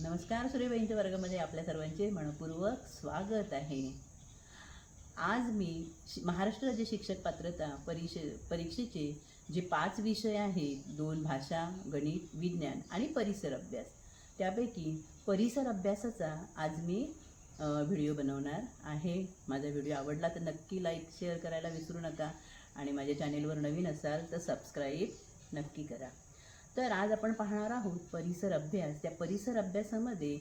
नमस्कार सूर्यबाईंच्या वर्गामध्ये आपल्या सर्वांचे मनपूर्वक स्वागत आहे. आज मी शि- महाराष्ट्र राज्य शिक्षक पात्रता परीक्षे परीक्षेचे जे पाच विषय आहेत दोन भाषा गणित विज्ञान आणि परिसर अभ्यास त्यापैकी परिसर अभ्यासाचा आज मी व्हिडिओ बनवणार आहे. माझा व्हिडिओ आवडला तर नक्की लाईक शेअर करायला विसरू नका आणि माझ्या चॅनेलवर नवीन असाल तर सबस्क्राईब नक्की करा. तर आज आपण पाहणार आहोत परिसर अभ्यास. त्या परिसर अभ्यासामध्ये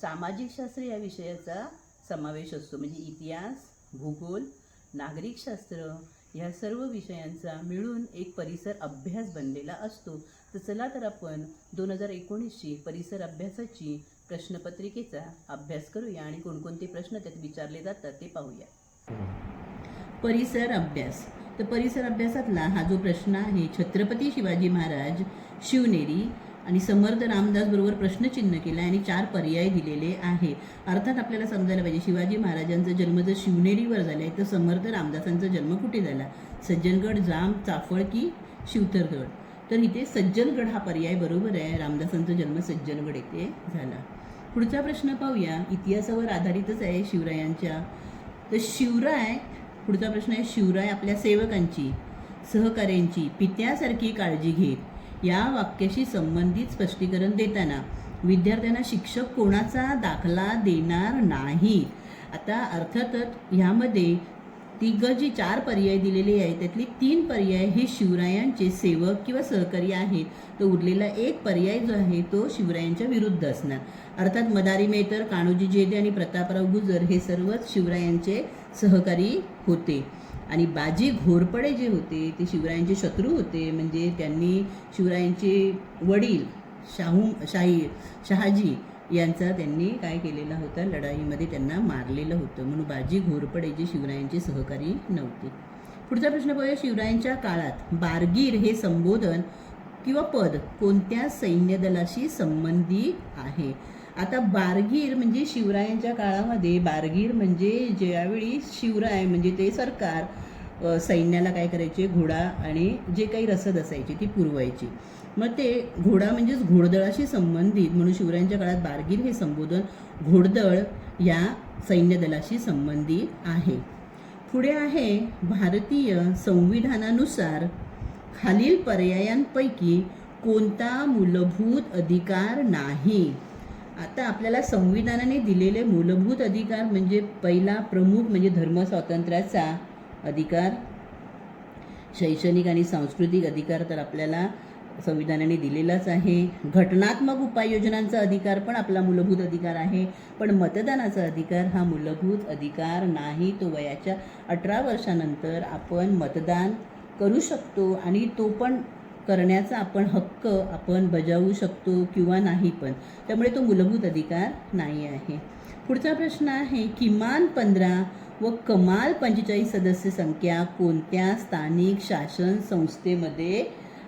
सामाजिक शास्त्र या विषयाचा समावेश असतो. म्हणजे इतिहास भूगोल नागरिकशास्त्र ह्या सर्व विषयांचा मिळून एक परिसर अभ्यास बनलेला असतो. तर चला तर आपण दोन हजार एकोणीसची परिसर अभ्यासाची प्रश्नपत्रिकेचा अभ्यास करूया आणि कोणकोणते प्रश्न त्यात विचारले जातात ते पाहूया. परिसर अभ्यास. तर परिसर अभ्यासातला हा जो प्रश्न आहे छत्रपती शिवाजी महाराज शिवनेरी आणि समर्थ रामदास बरोबर प्रश्नचिन्ह केलं आहे आणि चार पर्याय दिलेले आहे. अर्थात आपल्याला समजायला पाहिजे शिवाजी महाराजांचा जन्म जर शिवनेरीवर झाला आहे तर समर्थ रामदासांचा जन्म कुठे झाला? सज्जनगड जाम चाफळ की शिवतरगड? तर इथे सज्जनगड हा पर्याय बरोबर आहे रामदासांचा जन्म सज्जनगड येथे झाला. पुढचा प्रश्न पाहूया इतिहासावर आधारितच आहे शिवरायांच्या. तर शिवराय पुढचा प्रश्न आहे शिवराय आपल्या सेवकांची सहकाऱ्यांची पित्यासारखी काळजी घेत. या वाक्याशी संबंधित स्पष्टीकरण देताना विद्यार्थ्यांना शिक्षक कोणाचा दाखला देणार नाही? आता अर्थातच ह्यामध्ये तिघ जी चार पर्याय दिलेले आहेत त्यातली तीन पर्याय हे शिवरायांचे सेवक किंवा सहकारी आहेत. तर उरलेला एक पर्याय जो आहे तो शिवरायांच्या विरुद्ध असणार. अर्थात मदारी मेहतर कान्होजी जेदे आणि प्रतापराव गुजर हे सर्वच शिवरायांचे सहकारी होते. आणि बाजी घोरपडे जे होते ते शिवरायांचे शत्रू होते म्हणजे त्यांनी शिवरायांचे वडील शाहू शाही शहाजी यांचा त्यांनी काय केलेला होता? लढाईमध्ये त्यांना मारलेलं होतं. म्हणून बाजी घोरपडे जे शिवरायांचे सहकारी नव्हते. पुढचा प्रश्न पाहूया. शिवरायांच्या काळात बारगीर हे संबोधन किंवा पद कोणत्या सैन्यदलाशी संबंधित आहे? आता बारगीर म्हणजे शिवरायांच्या काळामध्ये बारगीर म्हणजे ज्यावेळी शिवराय म्हणजे ते सरकार सैन्याला काय करायचे? घोडा आणि जे काही रसद असायची ती पुरवायची. मग ते घोडा म्हणजेच घोडदळाशी संबंधित म्हणून शिवरायांच्या काळात बारगीर हे संबोधन घोडदळ या सैन्यदलाशी संबंधित आहे. पुढे आहे भारतीय संविधानानुसार खालील पर्यायांपैकी कोणता मूलभूत अधिकार नाही? आता आपल्याला संविधानाने दिलेले मूलभूत अधिकार म्हणजे पहिला प्रमुख म्हणजे धर्म स्वातंत्र्याचा अधिकार. शैक्षणिक आणि सांस्कृतिक अधिकार तर आपल्याला संविधानाने दिलेलाच आहे. घटनात्मक उपाययोजनांचा अधिकार पण आपला मूलभूत अधिकार आहे. पण मतदानाचा अधिकार हा मूलभूत अधिकार नाही. तो वयाच्या अठरा वर्षानंतर आपण मतदान करू शकतो आणि तो पण करण्याचा आपण हक्क आपण बजावू शकतो किंवा नाही पण. त्यामुळे तो मूलभूत अधिकार नाही आहे. पुढचा प्रश्न आहे किमान पंधरा व कमाल पंचेचाळीस सदस्य संख्या कोणत्या स्थानिक शासन संस्थेमध्ये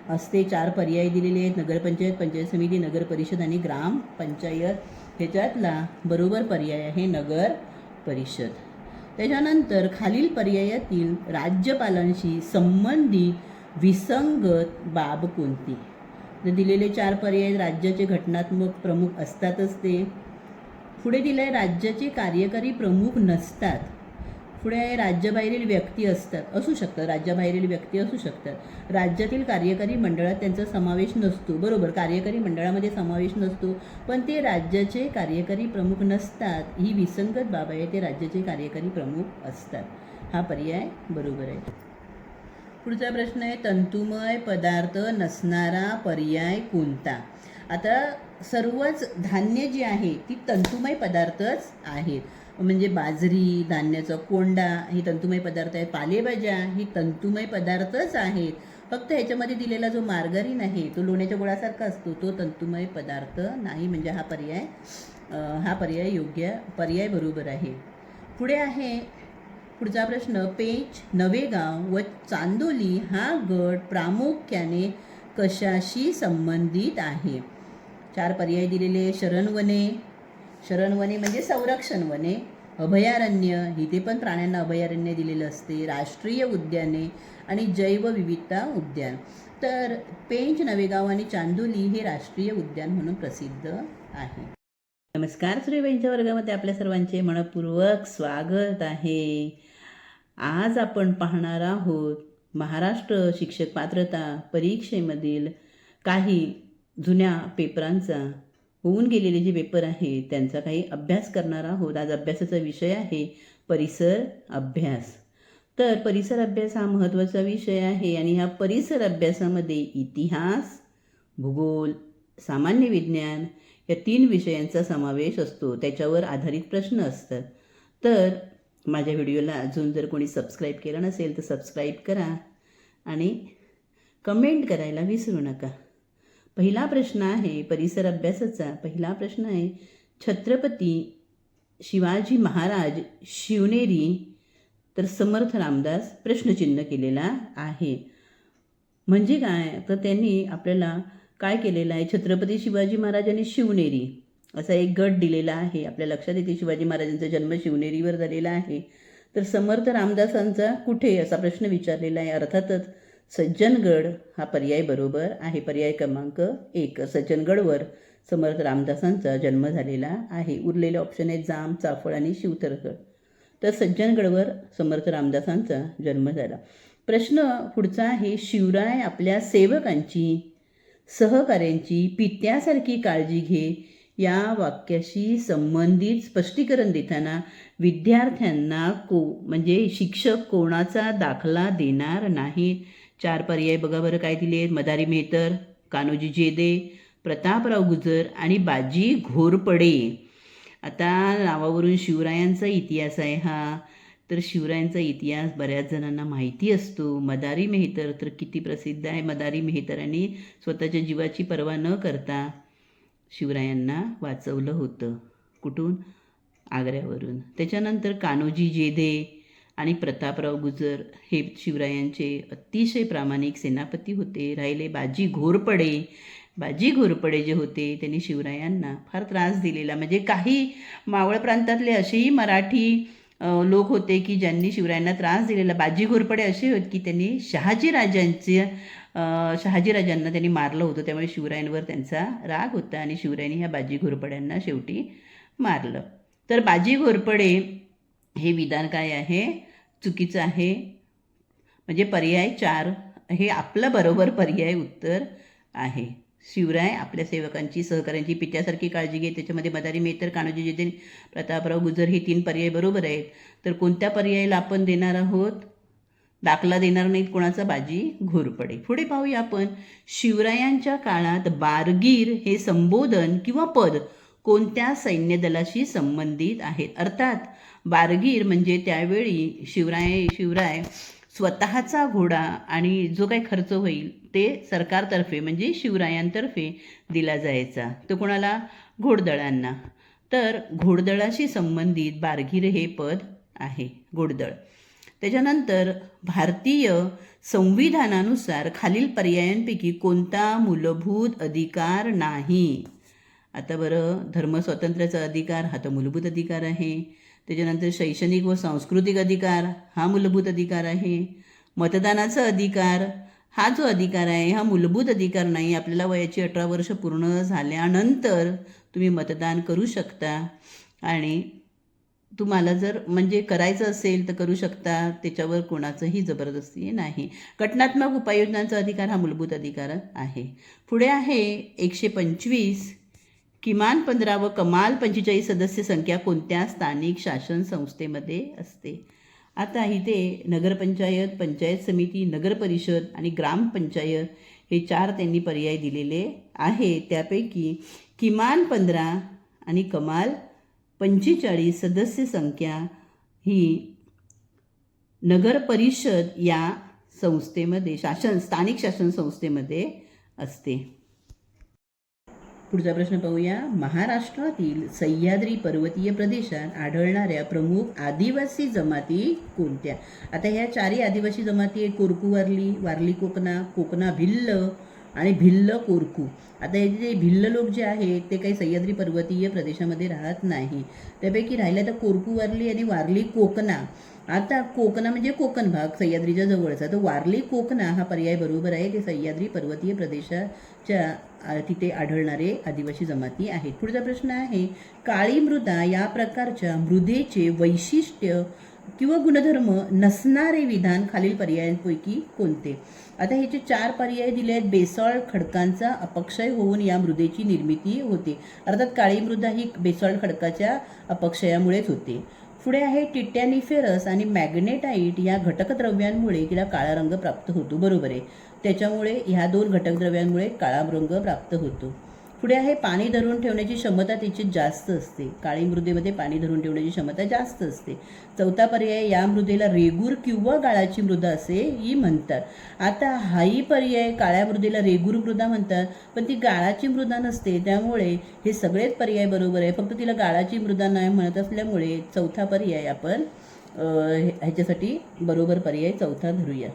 असते? चार पर्याय दिलेले आहेत. नगरपंचायत पंचायत समिती नगर परिषद आणि ग्राम पंचायत. ह्याच्यातला बरोबर पर्याय आहे नगर परिषद. त्याच्यानंतर खालील पर्यायातील राज्यपालांशी संबंधित विसंगत बाब कोणती? तर दिलेले चार पर्याय राज्याचे घटनात्मक प्रमुख असतातच ते. पुढे दिलं आहे राज्याचे कार्यकारी प्रमुख नसतात. पुढे आहे राज्याबाहेरील व्यक्ती असतात. असू शकतात. राज्याबाहेरील व्यक्ती असू शकतात. राज्यातील कार्यकारी मंडळात त्यांचा समावेश नसतो. बरोबर कार्यकारी मंडळामध्ये समावेश नसतो. पण ते राज्याचे कार्यकारी प्रमुख नसतात. ही विसंगत बाब आहे. ते राज्याचे कार्यकारी प्रमुख असतात. हा पर्याय बरोबर आहे. पुढचा प्रश्न आहे तंतुमय पदार्थ नसणारा पर्याय कोणता? आता सर्वच धान्य जी आहे ती तंतुमय पदार्थच आहेत. म्हणजे बाजरी धान्याचा कोंडा हे तंतुमय पदार्थ आहे. पालेभाज्या ही तंतुमय पदार्थच आहेत. फक्त ह्याच्यामध्ये दिलेला जो मार्गारीन आहे तो लोण्याच्या गोळासारखा असतो तो तंतुमय पदार्थ नाही. म्हणजे हा पर्याय हा पर्याय योग्य पर्याय बरोबर आहे. पुढे आहे पुढचा प्रश्न पेच नवेगाव व चांदोली हा गट प्रामुख्याने कशाशी संबंधित आहे? चार पर्याय दिलेले शरणवने. शरणवने म्हणजे संरक्षण वने अभयारण्य इथे पण प्राण्यांना अभयारण्य दिलेलं असते. राष्ट्रीय उद्याने आणि जैवविविधता उद्यान. तर पेंच नवेगाव आणि चांदोली हे राष्ट्रीय उद्यान म्हणून प्रसिद्ध आहे. नमस्कार सूर्यबाईंच्या वर्गामध्ये आपल्या सर्वांचे मनपूर्वक स्वागत आहे. आज आपण पाहणार आहोत महाराष्ट्र शिक्षक पात्रता परीक्षेमधील काही जुन्या पेपरांचा. होऊन गेलेले जे पेपर आहेत त्यांचा काही अभ्यास करणार आहोत. आज अभ्यासाचा विषय आहे परिसर अभ्यास. तर परिसर अभ्यास हा महत्त्वाचा विषय आहे आणि ह्या परिसर अभ्यासामध्ये इतिहास भूगोल सामान्य विज्ञान या तीन विषयांचा समावेश असतो. त्याच्यावर आधारित प्रश्न असतात. तर माझ्या व्हिडिओला अजून जर कोणी सबस्क्राईब केलं नसेल तर सबस्क्राईब करा आणि कमेंट करायला विसरू नका. पहिला प्रश्न आहे परिसर अभ्यासाचा. पहिला प्रश्न आहे छत्रपती शिवाजी महाराज शिवनेरी तर समर्थ रामदास प्रश्नचिन्ह केलेला आहे. म्हणजे काय? तर त्यांनी आपल्याला काय केलेलं आहे? छत्रपती शिवाजी महाराज आणि शिवनेरी असा एक गट दिलेला आहे. आपल्या लक्षात येते शिवाजी महाराजांचा जन्म शिवनेरीवर झालेला आहे. तर समर्थ रामदासांचा कुठे असा प्रश्न विचारलेला आहे? अर्थातच सज्जनगड हा पर्याय बरोबर आहे. पर्याय क्रमांक एक सज्जनगडवर समर्थ रामदासांचा जन्म झालेला आहे. उरलेले ऑप्शन आहे जाम चाफळ आणि शिवतरगड तर सज्जनगडवर समर्थ रामदासांचा जन्म झाला. प्रश्न पुढचा आहे शिवराय आपल्या सेवकांची सहकार्यांची पित्यासारखी काळजी घे. या वाक्याशी संबंधित स्पष्टीकरण देताना विद्यार्थ्यांना को म्हणजे शिक्षक कोणाचा दाखला देणार नाहीत. चार पर्याय बघा बरं काय दिले आहेत. मदारी मेहतर कान्होजी जेदे प्रतापराव गुजर आणि बाजी घोरपडे. आता नावावरून शिवरायांचा इतिहास आहे हा. तर शिवरायांचा इतिहास बऱ्याच जणांना माहिती असतो. मदारी मेहतर तर किती प्रसिद्ध आहे. मदारी मेहतरांनी स्वतःच्या जीवाची पर्वा न करता शिवरायांना वाचवलं होतं. कुठून? आग्र्यावरून. त्याच्यानंतर कान्होजी जेधे आणि प्रतापराव गुजर हे शिवरायांचे अतिशय प्रामाणिक सेनापती होते. राहिले बाजी घोरपडे. बाजी घोरपडे जे होते त्यांनी शिवरायांना फार त्रास दिलेला. म्हणजे काही मावळ प्रांतातले असेही मराठी लोक होते की ज्यांनी शिवरायांना त्रास दिलेला बाजी घोरपडे असे होते की त्यांनी शहाजी राजांचे शहाजी राजांना त्यांनी मारलं होतं. त्यामुळे शिवरायांवर त्यांचा राग होता आणि शिवरायांनी ह्या बाजी घोरपड्यांना शेवटी मारलं. तर बाजी घोरपडे हे विधान काय आहे? चुकीचं आहे. म्हणजे पर्याय चार. हे आपलं बरोबर पर्याय उत्तर आहे. शिवराय आपल्या सेवकांची सहकाऱ्यांची पित्यासारखी काळजी घे त्याच्यामध्ये मदारी मेतर कान्होजी जिदेन प्रतापराव गुजर हे तीन पर्याय बरोबर आहेत. तर कोणत्या पर्यायाला आपण देणार आहोत? दाखला देणार नाहीत कोणाचा बाजी घोरपडे. पुढे पाहूया आपण. शिवरायांच्या काळात बारगीर हे संबोधन किंवा पद कोणत्या सैन्य दलाशी संबंधित आहेत? अर्थात बारगीर म्हणजे त्यावेळी शिवराय शिवराय स्वतःचा घोडा आणि जो काही खर्च होईल ते सरकारतर्फे म्हणजे शिवरायांतर्फे दिला जायचा. तो कोणाला? घोडदळांना. तर घोडदळाशी संबंधित बारगीर हे पद आहे घोडदळ. त्याच्यानंतर भारतीय संविधानानुसार खालील पर्यायांपैकी कोणता मूलभूत अधिकार नाही? आता बरं धर्मस्वातंत्र्याचा अधिकार हा तर मूलभूत अधिकार आहे. त्याच्यानंतर शैक्षणिक व सांस्कृतिक अधिकार हा मूलभूत अधिकार आहे. मतदानाचा अधिकार हा जो अधिकार आहे हा मूलभूत अधिकार नाही आपल्याला वयाची अठरा वर्ष पूर्ण झाल्यानंतर तुम्ही मतदान करू शकता. आणि तुम्हाला जर म्हणजे करायचं असेल तर करू शकता त्याच्यावर कोणाचंही जबरदस्ती नाही. घटनात्मक उपाययोजनांचा अधिकार हा मूलभूत अधिकार आहे. पुढे आहे एकशे पंचवीस. किमान पंधरा व कमाल पंचेचाळीस सदस्य संख्या कोणत्या स्थानिक शासन संस्थेमध्ये असते? आता इथे नगरपंचायत पंचायत समिती नगरपरिषद आणि ग्रामपंचायत हे चार त्यांनी पर्याय दिलेले आहे. त्यापैकी किमान पंधरा आणि कमाल पंचेचाळीस सदस्य संख्या ही नगरपरिषद या संस्थेमध्ये शासन स्थानिक शासन संस्थेमध्ये असते. पुढचा प्रश्न पाहूया. महाराष्ट्रातील सह्याद्री पर्वतीय प्रदेशात आढळणाऱ्या प्रमुख आदिवासी जमाती कोणत्या? आता ह्या चारही आदिवासी जमाती आहेत. कोरकू वारली वारली कोकणा कोकणा भिल्ल आणि भिल्ल कोरकू. आता हे जे भिल्ल लोक जे आहेत ते काही सह्याद्री पर्वतीय प्रदेशामध्ये राहत नाही. त्यापैकी राहिल्या तर कोरकू वारली आणि वारली कोकणा. आता कोकणा म्हणजे कोकण भाग सह्याद्रीच्या जवळचा. तर वारली कोकणा हा पर्याय बरोबर आहे ते सह्याद्री पर्वतीय प्रदेशाच्या तिथे आढळणारे आदिवासी जमाती आहेत. पुढचा प्रश्न आहे काळी मृदा या प्रकारच्या मृदेचे वैशिष्ट्य किंवा गुणधर्म नसणारे विधान खालील पर्यायांपैकी कोणते? आता हे जे चार पर्याय दिले आहेत बेसॉल्ट खडकांचा अपक्षय होऊन या मृदेची निर्मिती होते. अर्थात काळी मृदा ही बेसॉल्ट खडकाच्या अपक्षयामुळेच होते. पुढे आहे टिटॅनिफेरस आणि मॅग्नेटाईट या घटकद्रव्यांमुळे तिला काळा रंग प्राप्त होतो. बरोबर आहे. त्याच्यामुळे ह्या दोन घटकद्रव्यांमुळे काळा रंग प्राप्त होतो. पुढे आहे पाणी धरून ठेवण्याची क्षमता तिची जास्त असते. काळी मृदेमध्ये पाणी धरून ठेवण्याची क्षमता जास्त असते. चौथा पर्याय या मृदेला रेगूर किंवा गाळाची मृदा असे ही म्हणतात. आता हाही पर्याय काळ्या मृदेला रेगूर मृदा म्हणतात पण ती गाळाची मृदा नसते. त्यामुळे हे सगळेच पर्याय बरोबर आहे. फक्त तिला गाळाची मृदा नाही म्हणत असल्यामुळे चौथा पर्याय आपण ह्याच्यासाठी बरोबर पर्याय चौथा धरूया.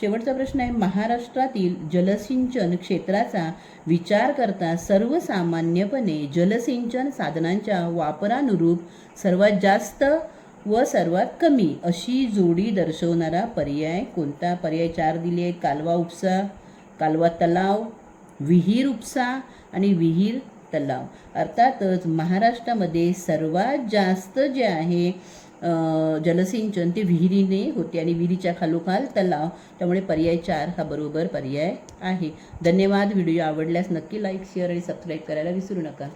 शेवटचा प्रश्न आहे महाराष्ट्रातील जलसिंचन क्षेत्राचा विचार करता सर्वसामान्यपणे जलसिंचन साधनांच्या वापरानुरूप सर्वात जास्त व सर्वात कमी अशी जोडी दर्शवणारा पर्याय कोणता? पर्याय चार दिले आहेत. कालवा उपसा कालवा तलाव विहीर उपसा आणि विहीर तलाव. अर्थातच महाराष्ट्रामध्ये सर्वात जास्त जे आहे जलसिंचन ते विहिरीने होते आणि विहिरीच्या खालोखाल तलाव. त्यामुळे पर्याय चार हा बरोबर पर्याय आहे. धन्यवाद. व्हिडिओ आवडल्यास नक्की लाईक शेअर आणि सबस्क्राईब करायला विसरू नका.